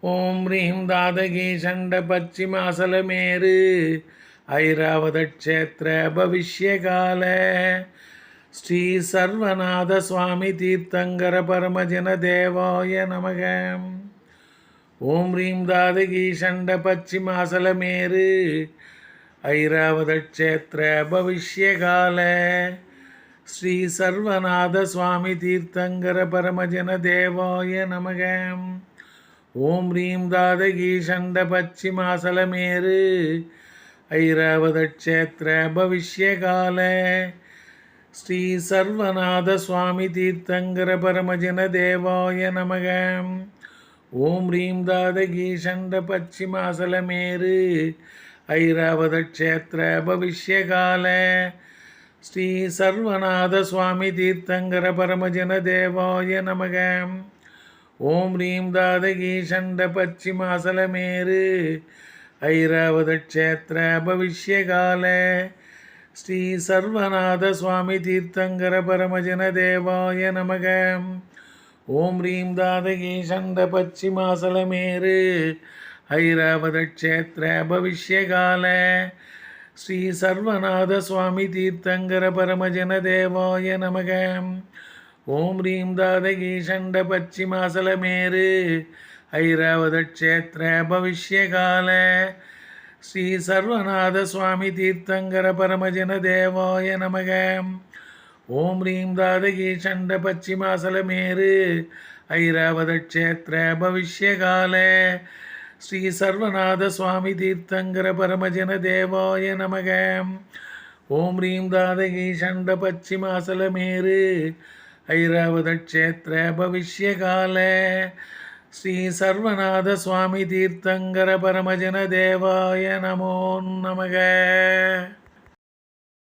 ஓம் ரீம் தாதகி சண்ட பச்சிமாசலமேரு அசலமேரு பவிஷ்யகால. ஸ்ரீ சர்வநாத சுவாமி தீர்த்தங்கர பரமஜன தேவாய நமக. ஓம் ரீம் தாதகி சண்ட பச்சிமாசலமேரு அசலமேரு பவிஷ்யகால. ஸ்ரீ சர்வநாத சுவாமி தீர்த்தங்கர பரமஜன தேவாய நமகம் ஓம் ரீம் தாதகி சண்ட பச்சிமாசலமேரு ஐராவத பவிஷ்யகால. ஸ்ரீ சர்வநாத சுவாமி தீர்த்தங்கர பரமஜன தேவாய நமக. ஓம் ரீம் தாதகி சண்ட பச்சிமாசலமேரு ஐராவத பவிஷ்யகால. ஸ்ரீ சர்வநாத சுவாமி தீர்த்தங்கர பரமஜன தேவாய நமகம் ஓம் ரீம் தாதகி சண்ட பச்சிமாசலமேரு ஐராவத க்ஷேத்திர பவிஷ்யகால ஸ்ரீ சர்வநாத சுவாமி தீர்த்தங்கர பரமஜன தேவாய நமக. ஓம் ரீம் தாதகி சண்ட பச்சிமாசலமேரு ஐராவத க்ஷேத்திர பவிஷ்யகால ஸ்ரீ சர்வநாத சுவாமி தீர்த்தங்கர பரமஜன தேவாய நமகம் ஓம் ரீம் தாதகி சண்ட பச்சிமாசலமேரு ஐராவத க்ஷேத்திர பவிஷ்யகால. ஸ்ரீ சர்வநாத சுவாமி தீர்த்தங்கர பரமஜன தேவாய நமக. ஓம் ரீம் தாதகி சண்ட பச்சிமாசலமேரு ஐராவத க்ஷேத்திர பவிஷ்யகால. ஸ்ரீ சர்வநாத சுவாமி தீர்த்தங்கர பரமஜன தேவாய நமக. ஓம் ரீம் தாதகி சண்ட பச்சிமாசலமேரு பவிஷ்யகால ஸ்ரீ சர்வநாத சுவாமி தீர்த்தங்கர பரமஜன தேவாய நமோ நமக.